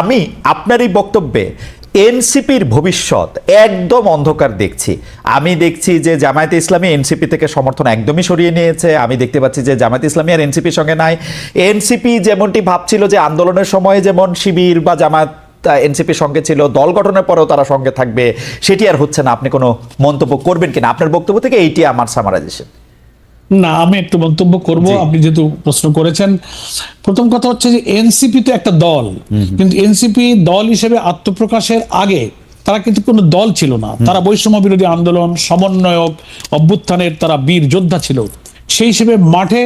আমি আপনার এই বক্তব্যে এনসিপির ভবিষ্যৎ একদম অন্ধকার দেখছি। আমি দেখছি যে জামায়াতে ইসলামী এনসিপি থেকে সমর্থন একদমই সরিয়ে নিয়েছে। আমি দেখতে পাচ্ছি যে জামায়াতে ইসলামী আর এনসিপির সঙ্গে নাই। এনসিপি যেমনটি ভাবছিল যে আন্দোলনের সময় যেমন শিবির বা জামায়াত এনসিপির সঙ্গে ছিল, দল গঠনের পরেও তারা সঙ্গে থাকবে, সেটি আর হচ্ছে না। আপনি কোনো মন্তব্য করবেন কিনা? আপনার বক্তব্য থেকে এইটি আমার সামারাইজেশন। না আমি একটু মন্তব্য করব। আপনি যেহেতু প্রশ্ন করেছেন প্রথম কথা হচ্ছে যে এনসিপি তো একটা দল। কিন্তু এনসিপি দল হিসেবে আত্মপ্রকাশের আগে তারা কিন্তু কোনো দল ছিল না। তারা বৈষম্য বিরোধী আন্দোলন সমন্বয়ক অভ্যুত্থানের তারা বীর যোদ্ধা ছিল। সেই হিসেবে মাঠে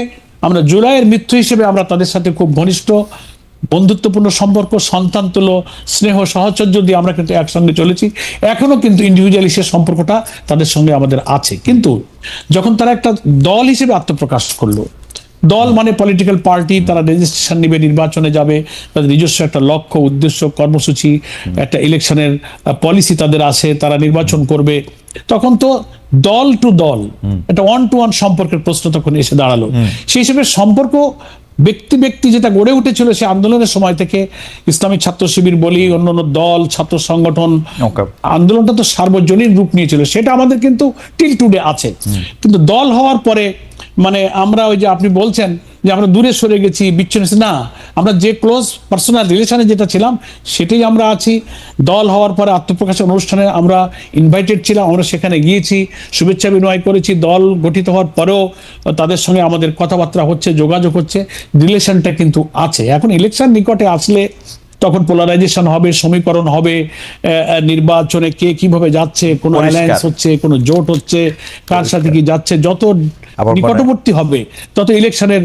আমরা জুলাইয়ের মৃত্যু হিসেবে আমরা তাদের সাথে খুব ঘনিষ্ঠ বন্ধুত্বপূর্ণ সম্পর্ক সন্তান তুলো স্নেহ সহচর্য দিয়ে আমরা কিন্তু একসঙ্গে চলেছি। এখনও কিন্তু ইন্ডিভিজুয়ালি সে সম্পর্কটা তাদের সঙ্গে আমাদের আছে। কিন্তু যখন তারা একটা দল হিসেবে আত্মপ্রকাশ করল দল মানে পলিটিক্যাল পার্টি তারা রেজিস্ট্রেশন নিবে নির্বাচনে যাবে তাদের নিজস্ব একটা লক্ষ্য উদ্দেশ্য কর্মসূচি একটা ইলেকশনের পলিসি তাদের আছে তারা নির্বাচন করবে। তখন তো দল টু দল একটা ওয়ান টু ওয়ান সম্পর্কের প্রশ্ন তখন এসে দাঁড়াল। সেই হিসেবে সম্পর্ক ব্যক্তি ব্যক্তি যেটা গড়ে উঠেছিল সে আন্দোলনের সময় থেকে ইসলামী ছাত্র শিবির বলি অন্য অন্য দল ছাত্র সংগঠন আন্দোলনটা তো সার্বজনীন রূপ নিয়েছিল। সেটা আমাদের কিন্তু টিল টুডে আছে। কিন্তু দল হওয়ার পরে মানে আমরা ওই যে আপনি বলছেন যে আমরা দূরে সরে গেছি, বিচ্ছিন্ন না, আমরা যে ক্লোজ পার্সোনাল রিলেশনে যেটা ছিলাম, সেটাই আমরা আছি। দল হওয়ার পরে আত্মপ্রকাশের অনুষ্ঠানে আমরা ইনভাইটেড ছিলাম, আমরা সেখানে গিয়েছি, শুভেচ্ছা বিনিময় করেছি। দল গঠিত হওয়ার পরেও তাদের সঙ্গে আমাদের কথাবার্তা হচ্ছে, যোগাযোগ হচ্ছে রিলেশনটা কিন্তু আছে। এখন ইলেকশন নিকটে আসলে তখন পোলারাইজেশন হবে সমীকরণ হবে নির্বাচনে কে কীভাবে যাচ্ছে কোন অ্যালায়েন্স হচ্ছে কোন জোট হচ্ছে কার সাথে কি যাচ্ছে যত নিকটবর্তী হবে তত ইলেকশনের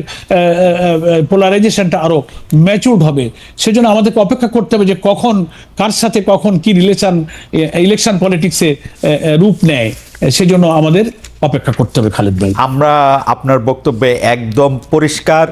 পোলারাইজেশনটা আরও ম্যাচুরড হবে। সেজন্য আমাদেরকে অপেক্ষা করতে হবে যে কখন কার সাথে কখন কি রিলেশন ইলেকশন পলিটিক্সে রূপ নেয়। সেজন্য আমাদের অপেক্ষা করতে হবে খালেদ ভাই। আমরা আপনার বক্তব্যে একদম পরিষ্কার